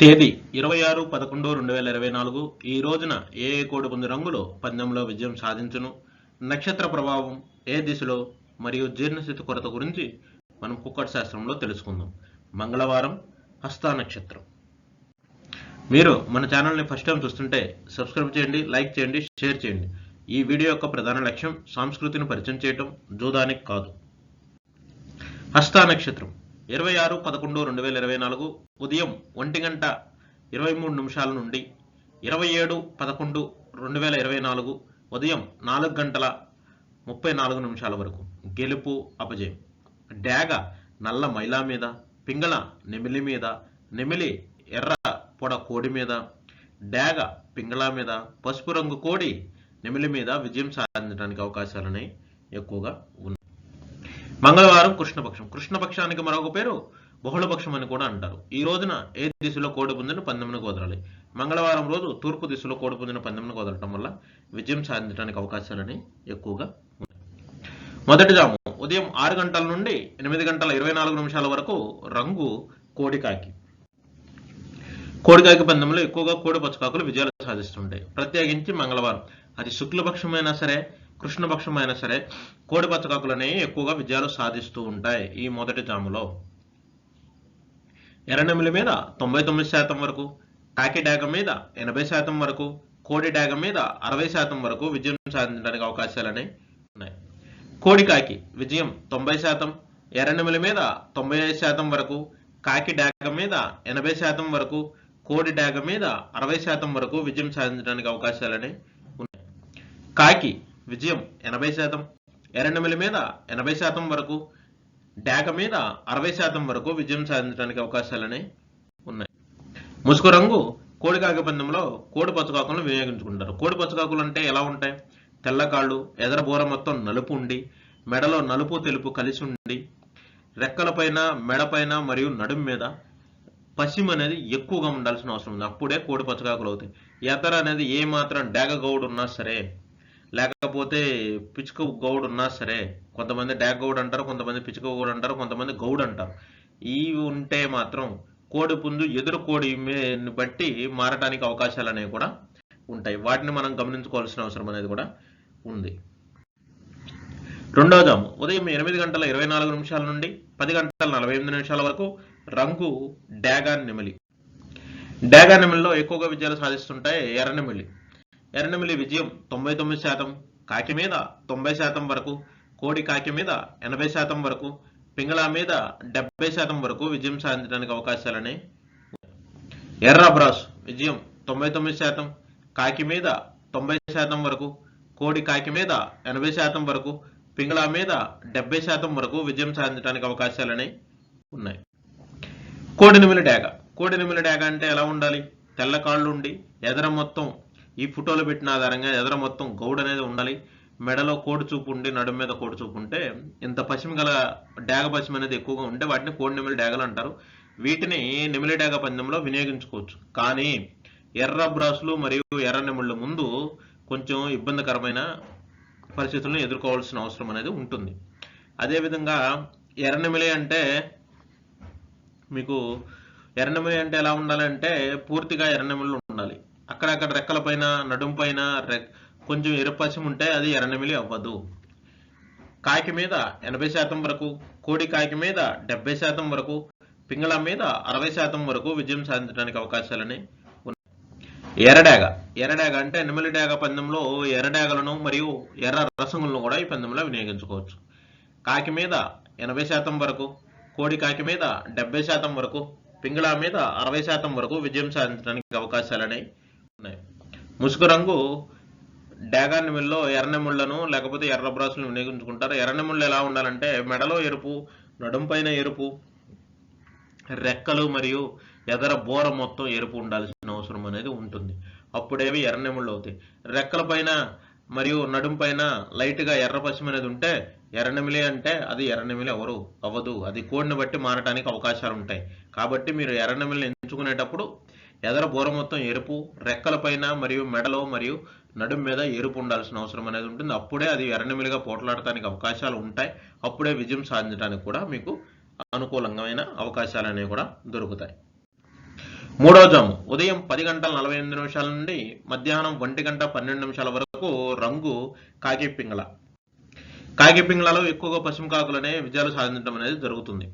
తేదీ ఇరవై ఆరు పదకొండు రెండు వేల ఇరవై నాలుగు. ఈ రోజున ఏ ఏ కోడి పుంజు రంగులో పందెంలో విజయం సాధించును? నక్షత్ర ప్రభావం ఏ దిశలో మరియు జీర్ణస్థితి కొరత గురించి మనం కుక్కట్ శాస్త్రంలో తెలుసుకుందాం. మంగళవారం హస్తా నక్షత్రం. మీరు మన ఛానల్ని ఫస్ట్ టైం చూస్తుంటే సబ్స్క్రైబ్ చేయండి లైక్ చేయండి షేర్ చేయండి. ఈ వీడియో యొక్క ప్రధాన లక్ష్యం సంస్కృతిని పరిచయం చేయటం జూదానికి కాదు. హస్తా నక్షత్రం. ఇరవై ఆరు పదకొండు రెండు వేల ఇరవై నాలుగు ఉదయం ఒంటి గంట ఇరవై మూడు నిమిషాల నుండి ఇరవై ఏడు పదకొండు రెండు వేల ఇరవై నాలుగు ఉదయం నాలుగు గంటల ముప్పై నాలుగు నిమిషాల వరకు. గెలుపు అపజయం. డాగ నల్ల మైలా మీద పింగళ నెమిలి మీద నెమిలి ఎర్ర పొడ కోడి మీద డాగ పింగళ మీద పసుపు రంగు కోడి నెమిలి మీద విజయం సాధించడానికి అవకాశాలని ఎక్కువగా ఉన్నాయి. మంగళవారం కృష్ణపక్షం. కృష్ణపక్షానికి మరొక పేరు బహుళపక్షం అని కూడా అంటారు. ఈ రోజున ఏ దిశలో కోడి పుంజును పందెంను వదలాలి మంగళవారం రోజు తూర్పు దిశలో కోడి పుంజును పందెంను వదలటం వల్ల విజయం సాధించడానికి అవకాశాలని ఎక్కువగా మొదటి జాము. ఉదయం ఆరు గంటల నుండి ఎనిమిది గంటల ఇరవై నాలుగు నిమిషాల వరకు రంగు కోడికాకి. కోడికాకి పందెంలో ఎక్కువగా కోడి పచ్చకాకులు విజయాలు సాధిస్తుంటాయి. ప్రత్యేకించి మంగళవారం. అది శుక్లపక్షమైనా సరే కృష్ణపక్షమైనా సరే కోడి పచ్చకాకులనే ఎక్కువగా విజయాలు సాధిస్తూ ఉంటాయి ఈ మొదటి జాములో. ఎర్రనెమిలి మీద తొంభై తొమ్మిది శాతం వరకు కాకి డాగ మీద ఎనభై శాతం వరకు కోడి డాగ మీద అరవై శాతం వరకు విజయం సాధించడానికి అవకాశాలని ఉన్నాయి. కోడి కాకి విజయం తొంభై శాతం ఎర్రనెమిలి మీద తొంభై ఐదు శాతం వరకు కాకి డాగ మీద ఎనభై శాతం వరకు కోడి డాగ మీద అరవై శాతం వరకు విజయం సాధించడానికి అవకాశాలని ఉన్నాయి. కాకి విజయం ఎనభై శాతం. ఎర్రనెమిలి మీద ఎనభై శాతం వరకు డాక మీద అరవై శాతం వరకు విజయం సాధించడానికి అవకాశాలని ఉన్నాయి. ముసుగు రంగు కోడి కాకి పందెంలో కోడి పచ్చకాకులను వినియోగించుకుంటారు. కోడి పచ్చకాకులు అంటే ఎలా ఉంటాయి? తెల్లకాళ్ళు ఎదర బోర మొత్తం నలుపు ఉండి మెడలో నలుపు తెలుపు కలిసి ఉండి రెక్కలపైన మెడపైన మరియు నడుం మీద పశ్చిమ అనేది ఎక్కువగా ఉండాల్సిన అవసరం ఉంది. అప్పుడే కోడి పచ్చకాకులు అవుతాయి. ఎదర అనేది ఏ మాత్రం డాగ గౌడు ఉన్నా సరే లేకపోతే పిచ్చుక గౌడ్ ఉన్నా సరే కొంతమంది డాగ్ గౌడ్ అంటారు కొంతమంది పిచ్చుక గౌడ్ అంటారు కొంతమంది గౌడ్ అంటారు. ఇవి ఉంటే మాత్రం కోడి పుంజు ఎదురు కోడి బట్టి మారటానికి అవకాశాలు అనేవి కూడా ఉంటాయి. వాటిని మనం గమనించుకోవాల్సిన అవసరం అనేది కూడా ఉంది. రెండవ జాము ఉదయం ఎనిమిది గంటల ఇరవై నాలుగు నిమిషాల నుండి పది గంటల నలభై ఎనిమిది నిమిషాల వరకు రంగు డాగా నెమిలి డాగా నెమిలిలో ఎక్కువగా విజయాలు సాధిస్తుంటాయి ఎర్ర నెమలి ఎర్రనెమిలి విజయం తొంభై తొమ్మిది శాతం కాకి మీద తొంభై శాతం వరకు కోడి కాకి మీద ఎనభై శాతం వరకు పింగళ మీద డెబ్బై శాతం వరకు విజయం సాధించడానికి అవకాశాలని ఎర్ర బ్రాస్ విజయం తొంభై తొమ్మిది శాతం కాకి మీద తొంభై శాతం వరకు కోడి కాకి మీద ఎనభై శాతం వరకు పింగళ మీద డెబ్బై శాతం వరకు విజయం సాధించడానికి అవకాశాలని ఉన్నాయి. కోడి నిమిలి డాగ కోడి నిమిలి డాగ అంటే ఎలా ఉండాలి? తెల్ల కాళ్ళు ఉండి ఎదర మొత్తం ఈ ఫోటోలు పెట్టిన ఆధారంగా ఎదర మొత్తం గౌడ్ అనేది ఉండాలి. మెడలో కోడి చూపు ఉండి నడుము మీద కోడి చూపు ఉంటే ఇంత పశ్చిమ గల డాగ పశ్చిమ అనేది ఎక్కువగా ఉంటే వాటిని కోడి నెమిలి డాగలు అంటారు. వీటిని నెమిలి డాగ పందెంలో వినియోగించుకోవచ్చు. కానీ ఎర్ర బ్రాసులు మరియు ఎర్ర నెమిళ్ళ ముందు కొంచెం ఇబ్బందికరమైన పరిస్థితులను ఎదుర్కోవాల్సిన అవసరం అనేది ఉంటుంది. అదేవిధంగా ఎర్రనెమిలి అంటే మీకు ఎర్రనెమిలి అంటే ఎలా ఉండాలంటే పూర్తిగా ఎర్రనెమిళ్ళు ఉండాలి. అక్కడక్కడ రెక్కల పైన నడుం పైన కొంచెం ఎరుపచ్చం ఉంటే అది ఎర్రనమిలి అవ్వదు. కాకి మీద ఎనభై శాతం వరకు కోడి కాకి మీద డెబ్బై శాతం వరకు పింగళ మీద అరవై శాతం వరకు విజయం సాధించడానికి అవకాశాలని ఉన్నాయి. ఎర్రడాగ. ఎర్రడాగ అంటే నెమలి డాగ పందెంలో ఎర్రడాగలను మరియు ఎర్ర రసములను కూడా ఈ పందెంలో వినియోగించుకోవచ్చు. కాకి మీద ఎనభై శాతం వరకు కోడి కాకి మీద డెబ్బై శాతం వరకు పింగళ మీద అరవై శాతం వరకు విజయం సాధించడానికి అవకాశాలని ఉన్నాయి. ముసుగు రంగు డాగా మిల్లో ఎర్రనెముళ్ళను లేకపోతే ఎర్ర బ్రాసులను వినియోగించుకుంటారు. ఎర్రనెముళ్ళు ఎలా ఉండాలంటే మెడలో ఎరుపు నడుం పైన ఎరుపు రెక్కలు మరియు ఎదర బోర మొత్తం ఎరుపు ఉండాల్సిన అవసరం అనేది ఉంటుంది. అప్పుడేవి ఎర్రనెముళ్ళు అవుతాయి. రెక్కల పైన మరియు నడుం పైన లైట్గా ఎర్ర పశ్చిమ అనేది ఉంటే ఎర్రనెమిలి అంటే అది ఎర్రనెమిలి ఎవరు? అవ్వదు. అది కోడిని బట్టి మారటానికి అవకాశాలు ఉంటాయి కాబట్టి మీరు ఎర్రనెమిలిని ఎంచుకునేటప్పుడు ఎదర బోర మొత్తం ఎరుపు రెక్కల పైన మరియు మెడలో మరియు నడుం మీద ఎరుపు ఉండాల్సిన అవసరం అనేది ఉంటుంది. అప్పుడే అది ఎర్రనిమిలిగా పోట్లాడటానికి అవకాశాలు ఉంటాయి. అప్పుడే విజయం సాధించడానికి కూడా మీకు అనుకూలమైన అవకాశాలు అనేవి కూడా దొరుకుతాయి. మూడవ జాము. ఉదయం పది గంటల నలభై ఎనిమిది నిమిషాల నుండి మధ్యాహ్నం ఒంటి గంట పన్నెండు నిమిషాల వరకు రంగు కాకి పింగళ. కాకి పింగళలో ఎక్కువగా పశ్చిమ కాకులనే విజయాలు సాధించడం అనేది జరుగుతుంది.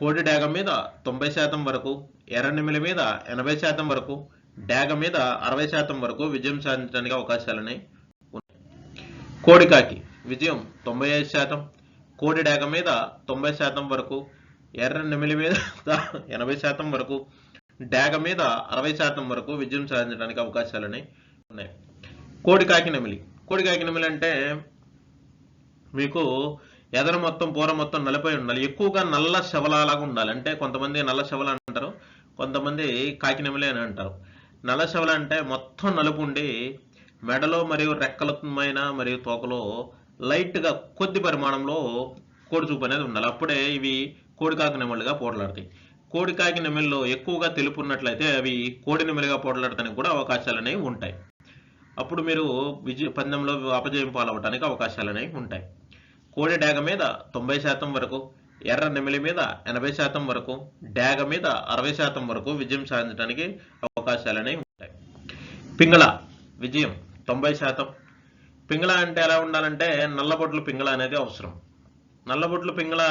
కోడి డాగ మీద తొంభై శాతం వరకు ఎర్రనిమిల మీద ఎనభై శాతం వరకు డాగ మీద అరవై శాతం వరకు విజయం సాధించడానికి అవకాశాలని ఉన్నాయి. కోడికాకి విజయం తొంభై ఐదు శాతం కోడి డాగ మీద తొంభై శాతం వరకు ఎర్ర నెమిలి మీద ఎనభై శాతం వరకు డాగ మీద అరవై శాతం వరకు విజయం సాధించడానికి అవకాశాలని ఉన్నాయి. కోడికాకి నెమిలి. కోడికాకి నెమిలి అంటే మీకు ఎదర మొత్తం పూర మొత్తం నలిపోయి ఉండాలి. ఎక్కువగా నల్ల శవలాగా ఉండాలి. అంటే కొంతమంది నల్ల శవల అంటారు కొంతమంది కాకినెమలి అని అంటారు. నల్ల శవల అంటే మొత్తం నలుపు ఉండి మెడలో మరియు రెక్కలమైన మరియు తోకలో లైట్గా కొద్ది పరిమాణంలో కోడి చూపు అనేది ఉండాలి. అప్పుడే ఇవి కోడికాకి నెమలుగా పోట్లాడతాయి. కోడికాకి నెమలిలో ఎక్కువగా తెలుపు ఉన్నట్లయితే అవి కోడి నెమలిగా పోట్లాడటానికి కూడా అవకాశాలు అనేవి ఉంటాయి. అప్పుడు మీరు విజయ పందెంలో అపజయం పాలవటానికి అవకాశాలు అనేవి ఉంటాయి. కోడి డాగ మీద తొంభై శాతం వరకు ఎర్ర నెమిలి మీద ఎనభై శాతం వరకు డాగ మీద అరవై శాతం వరకు విజయం సాధించడానికి అవకాశాలనే ఉంటాయి. పింగళ విజయం తొంభై శాతం. పింగళ అంటే ఎలా ఉండాలంటే నల్లబొట్లు పింగళ అనేది అవసరం. నల్లబొట్లు పింగళ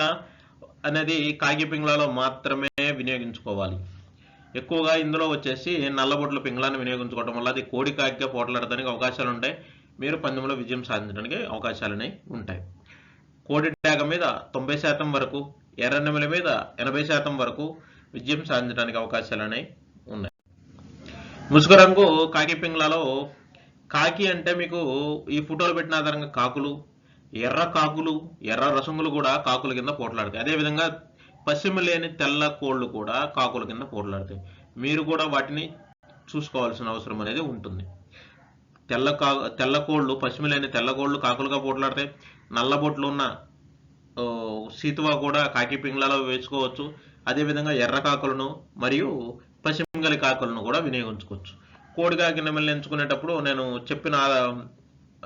అనేది కాగి పింగళలో మాత్రమే వినియోగించుకోవాలి. ఎక్కువగా ఇందులో వచ్చేసి నల్లబొట్లు పింగళాన్ని వినియోగించుకోవడం వల్ల అది కోడి కాగిగా పోట్లాడడానికి అవకాశాలు ఉంటాయి. మీరు పందెంలో విజయం సాధించడానికి అవకాశాలనే ఉంటాయి. కోడి డాగ మీద తొంభై శాతం వరకు ఎర్రనెమల మీద ఎనభై శాతం వరకు విజయం సాధించడానికి అవకాశాలు అనేవి ఉన్నాయి. ముసుగు రంగు కాకి పింగ్లలో కాకి అంటే మీకు ఈ ఫోటోలు పెట్టిన ఆధారంగా కాకులు ఎర్ర కాకులు ఎర్ర రసములు కూడా కాకుల కింద పోట్లాడతాయి. అదేవిధంగా పశ్చిమ లేని తెల్ల కోళ్ళు కూడా కాకుల కింద పోట్లాడతాయి. మీరు కూడా వాటిని చూసుకోవాల్సిన అవసరం అనేది ఉంటుంది. తెల్ల కా తెల్ల కోళ్ళు తెల్లకోళ్ళు తెల్ల కోళ్ళు కాకులుగా పోట్లాడతాయి నల్లబొట్లు ఉన్న సీతువా కూడా కాకి పింగ్లలో వేసుకోవచ్చు. అదేవిధంగా ఎర్ర కాకులను మరియు పశ్చిమగలి కాకులను కూడా వినియోగించుకోవచ్చు. కోడికాకి నెమల్ని ఎంచుకునేటప్పుడు నేను చెప్పిన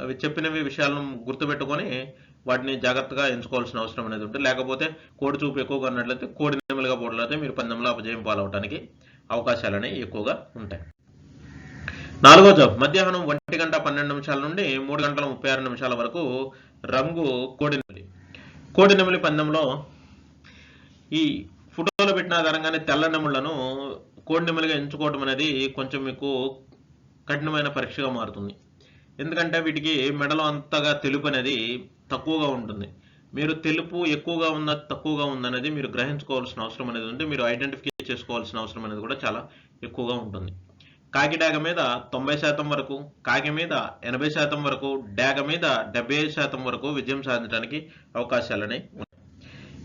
అవి చెప్పినవి విషయాలను గుర్తుపెట్టుకొని వాటిని జాగ్రత్తగా ఎంచుకోవాల్సిన అవసరం అనేది ఉంటుంది లేకపోతే కోడి చూపు ఎక్కువగా ఉన్నట్లయితే కోడి నెమలుగా పోట్లాడితే మీరు పందెంలో అపజయం పాలవడానికి అవకాశాలు అనేవి ఎక్కువగా ఉంటాయి. నాలుగో జాబ్. మధ్యాహ్నం ఒంటి గంట పన్నెండు నిమిషాల నుండి మూడు గంటల ముప్పై ఆరు నిమిషాల వరకు రంగు కోడినెమిలి. కోడినెమిలి కోడి నెమలి పందెంలో ఈ ఫోటోలో పెట్టిన ఆధారంగానే తెల్ల నెమళ్ళను కోడినెమిలిగా ఎంచుకోవడం అనేది కొంచెం మీకు కఠినమైన పరీక్షగా మారుతుంది. ఎందుకంటే వీటికి మెడలో అంతగా తెలుపు అనేది తక్కువగా ఉంటుంది. మీరు తెలుపు ఎక్కువగా ఉన్న తక్కువగా ఉందనేది మీరు గ్రహించుకోవాల్సిన అవసరం అనేది ఉంది. మీరు ఐడెంటిఫికేట్ చేసుకోవాల్సిన అవసరం అనేది కూడా చాలా ఎక్కువగా ఉంటుంది. కాకి డాగ మీద తొంభై శాతం వరకు కాకి మీద ఎనభై శాతం వరకు డాగ మీద డెబ్బై ఐదు శాతం వరకు విజయం సాధించడానికి అవకాశాలని ఉన్నాయి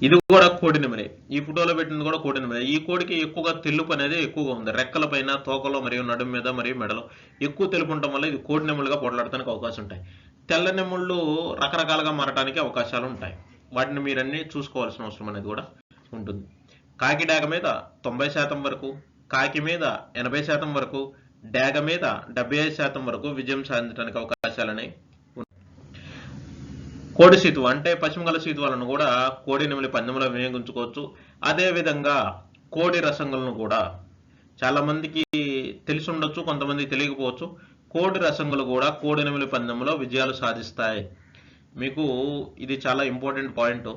ఇది కూడా కోడి నెమలే ఈ ఫోటోలో పెట్టింది కూడా కోడి నెమలే ఈ కోడికి ఎక్కువగా తెలుపు అనేది ఎక్కువగా ఉంది. రెక్కల పైన తోకలో మరియు నడుము మీద మరియు మెడలో ఎక్కువ తెలుపు ఉండటం వల్ల ఇది కోడి నెమలుగా పోట్లాడటానికి అవకాశం ఉంటాయి. తెల్ల నెమళ్ళు రకరకాలుగా మారడానికి అవకాశాలు ఉంటాయి. వాటిని మీరన్నీ చూసుకోవాల్సిన అవసరం అనేది కూడా ఉంటుంది. కాకి డాగ మీద తొంభై శాతం వరకు కాకి మీద ఎనభై శాతం వరకు డాగ మీద డెబ్బై ఐదు శాతం వరకు విజయం సాధించడానికి అవకాశాలని కోడి సీతు అంటే పశ్చిమగల సీతువాలను కూడా కోడి నెమలి పందెంలో వినియోగించుకోవచ్చు. అదేవిధంగా కోడి రసంగులను కూడా చాలామందికి తెలిసి ఉండొచ్చు కొంతమందికి తెలియకపోవచ్చు. కోడి రసంగులు కూడా కోడి నెమలి పందెంలో విజయాలు సాధిస్తాయి. మీకు ఇది చాలా ఇంపార్టెంట్ పాయింట్.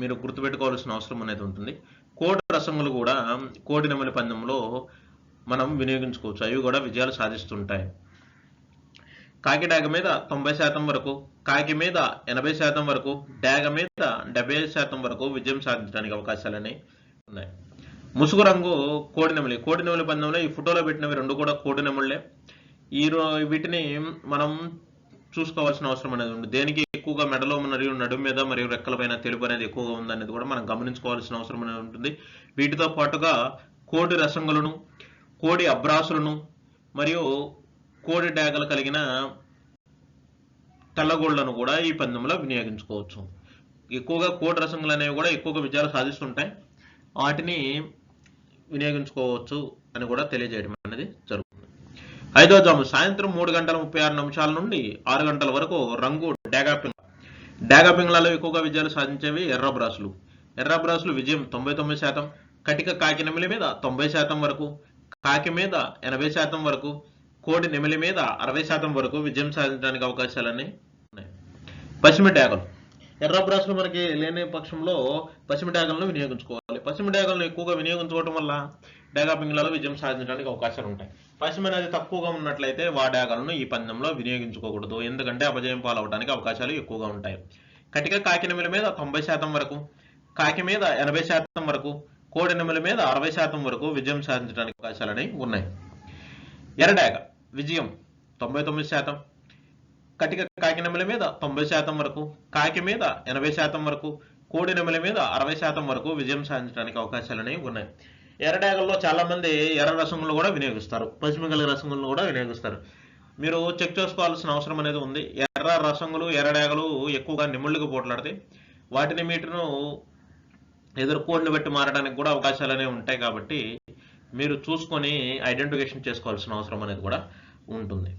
మీరు గుర్తుపెట్టుకోవాల్సిన అవసరం అనేది ఉంటుంది. కోడి రసములు కూడా కోడి నెమలి పందెంలో మనం వినియోగించుకోవచ్చు. అవి కూడా విజయాలు సాధిస్తుంటాయి. కాకి డాగ మీద తొంభై శాతం వరకు కాకి మీద ఎనభై శాతం వరకు డాగ మీద డెబ్బై శాతం వరకు విజయం సాధించడానికి అవకాశాలని ఉన్నాయి. ముసుగు రంగు కోడి నెమలి. కోడి నెమలి పందెంలో ఈ ఫోటోలో పెట్టినవి రెండు కూడా కోడి నెమళ్ళే. ఈ వీటిని మనం చూసుకోవాల్సిన అవసరం అనేది ఉంది. దేనికి ఎక్కువగా మెడలో మరియు నడుము మీద మరియు రెక్కలపైన తెలుపు అనేది ఎక్కువగా ఉందనేది కూడా మనం గమనించుకోవాల్సిన అవసరం అనేది ఉంటుంది. వీటితో పాటుగా కోడి రసంగులను కోడి అబ్రాసులను మరియు కోడి డాగలు కలిగిన తెల్లగోళ్ళను కూడా ఈ పందెంలో వినియోగించుకోవచ్చు. ఎక్కువగా కోడి రసంగులు అనేవి కూడా ఎక్కువగా విజయాలు సాధిస్తుంటాయి. వాటిని వినియోగించుకోవచ్చు అని కూడా తెలియజేయడం అనేది జరుగుతుంది. ఐదో జాము సాయంత్రం మూడు గంటల ముప్పై ఆరు నిమిషాల నుండి ఆరు గంటల వరకు రంగు డాగాపింగ్ డాగాపింగ్లలో ఎక్కువగా విజయాలు సాధించేవి ఎర్ర బ్రాసులు ఎర్ర బ్రాసులు విజయం తొంభై తొమ్మిది శాతం కటిక కాకి నెమిలి మీద తొంభై శాతం వరకు కాకి మీద ఎనభై శాతం వరకు కోడి నెమిలి మీద అరవై శాతం వరకు విజయం సాధించడానికి అవకాశాలన్నీ ఉన్నాయి. పశ్చిమ డాగలు. ఎర్ర బ్రాసులు మనకి లేని పక్షంలో పశ్చిమ డాగలను వినియోగించుకోవాలి. పశ్చిమ డాగలను ఎక్కువగా వినియోగించుకోవడం వల్ల డ్యాగా పింగ్లలో విజయం సాధించడానికి అవకాశాలు ఉంటాయి. పశ్చిమ అనేది తక్కువగా ఉన్నట్లయితే వాడాగలను ఈ పందెంలో వినియోగించుకోకూడదు. ఎందుకంటే అపజయం పాలవడానికి అవకాశాలు ఎక్కువగా ఉంటాయి. కటిక కాకినెమిల మీద తొంభై శాతం వరకు కాకి మీద ఎనభై శాతం వరకు కోడి మీద అరవై శాతం వరకు విజయం సాధించడానికి అవకాశాలని ఉన్నాయి. ఎరడాగ విజయం తొంభై తొమ్మిది శాతం. కటిక కాకి మీద తొంభై శాతం వరకు కాకి మీద ఎనభై శాతం వరకు కోడి మీద అరవై శాతం వరకు విజయం సాధించడానికి అవకాశాలు అనేవి ఉన్నాయి. ఎర్రడేగల్లో చాలామంది ఎర్ర రసములు కూడా వినియోగిస్తారు. పచ్చిమిగల గల రసములను కూడా వినియోగిస్తారు. మీరు చెక్ చేసుకోవాల్సిన అవసరం అనేది ఉంది. ఎర్ర రసములు ఎర్రడాగలు ఎక్కువగా నిముళ్ళుగా పోట్లాడితే వాటిని మీటను ఎదుర్కోడిని బట్టి మారడానికి కూడా అవకాశాలు అనేవి ఉంటాయి కాబట్టి మీరు చూసుకొని ఐడెంటిఫికేషన్ చేసుకోవాల్సిన అవసరం అనేది కూడా ఉంటుంది.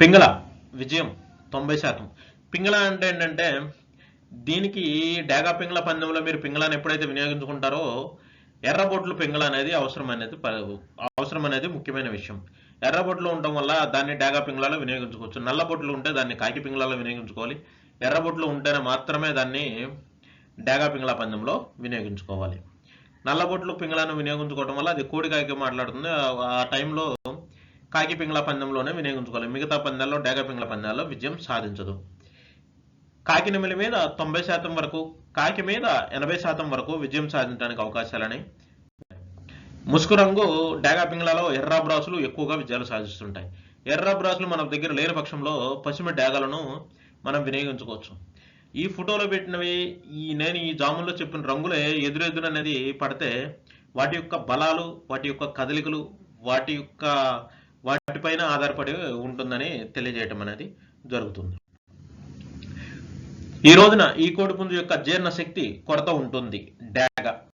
పింగళ విజయం తొంభై శాతం. పింగళ అంటే ఏంటంటే దీనికి డేగా పింగళ పందెంలో మీరు పింగళాన్ని ఎప్పుడైతే వినియోగించుకుంటారో ఎర్రబొట్లు పింగళ అనేది అవసరం అనేది ప- అవసరం అనేది ముఖ్యమైన విషయం. ఎర్రబొట్లు ఉండటం వల్ల దాన్ని డాగా పింగళాలో వినియోగించుకోవచ్చు. నల్లబొట్లు ఉంటే దాన్ని కాకి పింగళాలో వినియోగించుకోవాలి. ఎర్రబొట్లు ఉంటేనే మాత్రమే దాన్ని డాగా పింగళ పందెంలో వినియోగించుకోవాలి. నల్లబొట్లు పింగళాను వినియోగించుకోవడం వల్ల అది కోడి కాకి మాట్లాడుతుంది. ఆ- టైంలో కాకి పింగళ పందెంలోనే వినియోగించుకోవాలి. మిగతా పందాల్లో డేగా పింగళ పందాల్లో విజయం సాధించదు. కాకినెమిలి మీద తొంభై శాతం వరకు కాకి మీద ఎనభై శాతం వరకు విజయం సాధించడానికి అవకాశాలని. ముసుకు రంగు డేగా పింగళలో ఎర్ర బ్రాసులు ఎక్కువగా విజయాలు సాధిస్తుంటాయి. ఎర్ర బ్రాసులు మన దగ్గర లేని పక్షంలో పశ్చిమ డాగాలను మనం వినియోగించుకోవచ్చు. ఈ ఫోటోలో పెట్టినవి ఈ నేను ఈ జాముల్లో చెప్పిన రంగులే ఎదురెదురు అనేది పడితే వాటి యొక్క బలాలు వాటి యొక్క కదలికలు వాటి యొక్క వాటిపైన ఆధారపడి ఉంటుందని తెలియజేయటం అనేది జరుగుతుంది. ఈ రోజున ఈ కోడిపుంజు యొక్క జీర్ణ శక్తి కొరత ఉంటుంది. డాగ